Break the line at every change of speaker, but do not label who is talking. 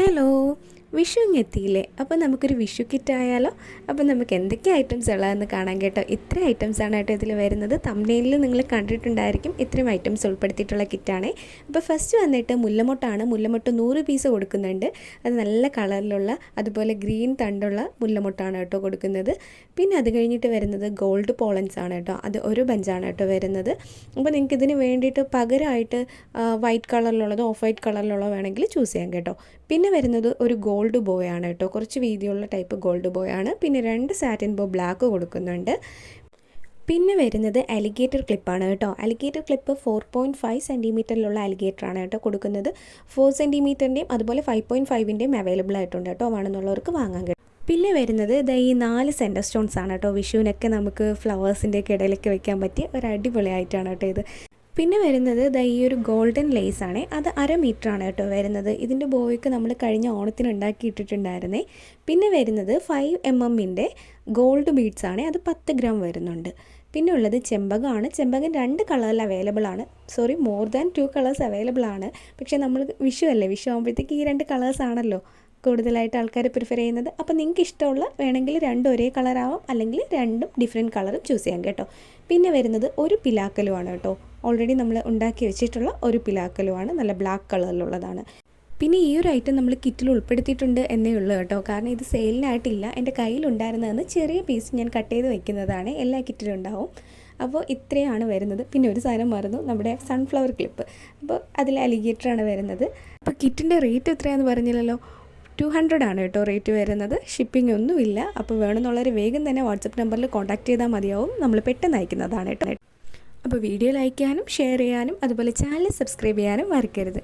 Hello. Vishu ഇങ്ങ് എത്തിയില്ലേ അപ്പോൾ നമുക്കൊരു വിഷു കിറ്റ് ആയാലോ അപ്പോൾ നമുക്ക് എന്തൊക്കെ ഐറ്റംസ് ഉള്ളതെന്ന് കാണാൻ കേട്ടോ. ഇത്ര ഐറ്റംസ് ആണ് കേട്ടോ ഇതിൽ വരുന്നത്. തമ്മിലിൽ നിങ്ങൾ കണ്ടിട്ടുണ്ടായിരിക്കും ഇത്രയും ഐറ്റംസ് ഉൾപ്പെടുത്തിയിട്ടുള്ള കിറ്റാണേ. അപ്പോൾ ഫസ്റ്റ് വന്നിട്ട് മുല്ലമൊട്ടാണ്. മുല്ലമൊട്ട് നൂറ് പീസ് കൊടുക്കുന്നുണ്ട്. അത് നല്ല കളറിലുള്ള അതുപോലെ ഗ്രീൻ തണ്ടുള്ള മുല്ലമൊട്ടാണ് കേട്ടോ കൊടുക്കുന്നത്. പിന്നെ അത് കഴിഞ്ഞിട്ട് വരുന്നത് ഗോൾഡ് പോളൻസ് ആണ് കേട്ടോ. അത് ഒരു ബഞ്ചാണ് കേട്ടോ വരുന്നത്. അപ്പോൾ നിങ്ങൾക്ക് ഇതിന് വേണ്ടിയിട്ട് പകരമായിട്ട് വൈറ്റ് കളറിലുള്ളതോ ഓഫ് വൈറ്റ് കളറിലുള്ളതോ വേണമെങ്കിൽ ചൂസ് ചെയ്യാം കേട്ടോ. പിന്നെ വരുന്നത് ഒരു ഗോൾഡ് ബോയ് ആണ് കേട്ടോ. കുറച്ച് വീതിയുള്ള ടൈപ്പ് ഗോൾഡ് ബോയ് ആണ് പിന്നെ രണ്ട് സാറ്റിൻ ബോ ബ്ലാക്ക് കൊടുക്കുന്നുണ്ട്. പിന്നെ വരുന്നത് അലിഗേറ്റർ ക്ലിപ്പാണ് കേട്ടോ. Alligator clip four point five സെന്റിമീറ്ററിലുള്ള alligator ആണ് കേട്ടോ കൊടുക്കുന്നത്. ഫോർ സെന്റിമീറ്ററിന്റെയും അതുപോലെ ഫൈവ് പോയിന്റ് ഫൈവിന്റെയും അവൈലബിൾ ആയിട്ടുണ്ട് കേട്ടോ വേണമെന്നുള്ളവർക്ക് വാങ്ങാൻ കഴിയും. പിന്നെ വരുന്നത് ഇതാ ഈ നാല് സെന്റർ സ്റ്റോൺസ് ആണ് കേട്ടോ വിഷുവിനൊക്കെ നമുക്ക് ഫ്ലവേഴ്സിന്റെ ഒക്കെ ഇടയിലൊക്കെ വെക്കാൻ പറ്റിയ ഒരു അടിപൊളിയായിട്ടാണ് കേട്ടോ ഇത്. പിന്നെ വരുന്നത് ദാ ഈ ഒരു ഗോൾഡൻ ലേസ് ആണ്. അത് അര മീറ്റർ ആണ് കേട്ടോ വരുന്നത്. ഇതിന്റെ ബോയ്ക്ക് നമ്മൾ കഴിഞ്ഞ ഓണത്തിന് ഉണ്ടാക്കി ഇട്ടിട്ടുണ്ടായിരുന്നേ പിന്നെ വരുന്നത് ഫൈവ് എം എമ്മിന്റെ ഗോൾഡ് ബീഡ്സ് ആണ്. അത് പത്ത് ഗ്രാം വരുന്നുണ്ട്. പിന്നെ ഉള്ളത് ചെമ്പകമാണ് ചെമ്പകം രണ്ട് കളറിൽ അവൈലബിൾ ആണ്. Sorry more than two colours available ആണ്. പക്ഷേ നമ്മൾ വിഷു അല്ലേ? വിഷു ആകുമ്പോഴത്തേക്ക് ഈ രണ്ട് കളേഴ്സ് ആണല്ലോ കൂടുതലായിട്ട് ആൾക്കാർ പ്രിഫർ ചെയ്യുന്നത്. അപ്പോൾ നിങ്ങൾക്ക് ഇഷ്ടമുള്ള വേണമെങ്കിൽ രണ്ടും ഒരേ കളറാവാം അല്ലെങ്കിൽ രണ്ടും ഡിഫറെന്റ് കളറും ചൂസ് ചെയ്യാം കേട്ടോ. പിന്നെ വരുന്നത് ഒരു പിലാക്കലുമാണ് കേട്ടോ. ഓൾറെഡി നമ്മൾ ഉണ്ടാക്കി വെച്ചിട്ടുള്ള ഒരു പിലാക്കലുമാണ്. നല്ല ബ്ലാക്ക് കളറിലുള്ളതാണ് പിന്നെ ഈ ഒരു ഐറ്റം നമ്മൾ കിറ്റിൽ ഉൾപ്പെടുത്തിയിട്ടുണ്ട് എന്നേ ഉള്ളൂ കേട്ടോ. കാരണം ഇത് സെയിലിനായിട്ടില്ല എന്റെ കയ്യിലുണ്ടായിരുന്നതെന്ന് ചെറിയ പീസ് ഞാൻ കട്ട് ചെയ്ത് വെക്കുന്നതാണ്. എല്ലാ കിറ്റിലും ഉണ്ടാവും. അപ്പോൾ ഇത്രയാണ് വരുന്നത്. പിന്നെ ഒരു സാധനം മറന്നു. നമ്മുടെ സൺഫ്ലവർ ക്ലിപ്പ് അപ്പോൾ അതിൽ അലിഗേറ്ററാണ് വരുന്നത്. അപ്പോൾ കിറ്റിന്റെ റേറ്റ് എത്രയാണെന്ന് പറഞ്ഞില്ലല്ലോ? ടു ഹൺഡ്രഡ് ആണ് കേട്ടോ റേറ്റ് വരുന്നത്. ഷിപ്പിംഗ് ഒന്നുമില്ല. അപ്പോൾ വേണമെന്നുള്ളവർ വേഗം തന്നെ വാട്സപ്പ് നമ്പറിൽ കോൺടാക്ട് ചെയ്താൽ മതിയാവും. നമ്മൾ പെട്ടെന്ന് അയക്കുന്നതാണ് കേട്ടോ. അപ്പോൾ വീഡിയോ ലൈക്ക് ചെയ്യാനും ഷെയർ ചെയ്യാനും അതുപോലെ ചാനൽ സബ്സ്ക്രൈബ് ചെയ്യാനും മറക്കരുത്.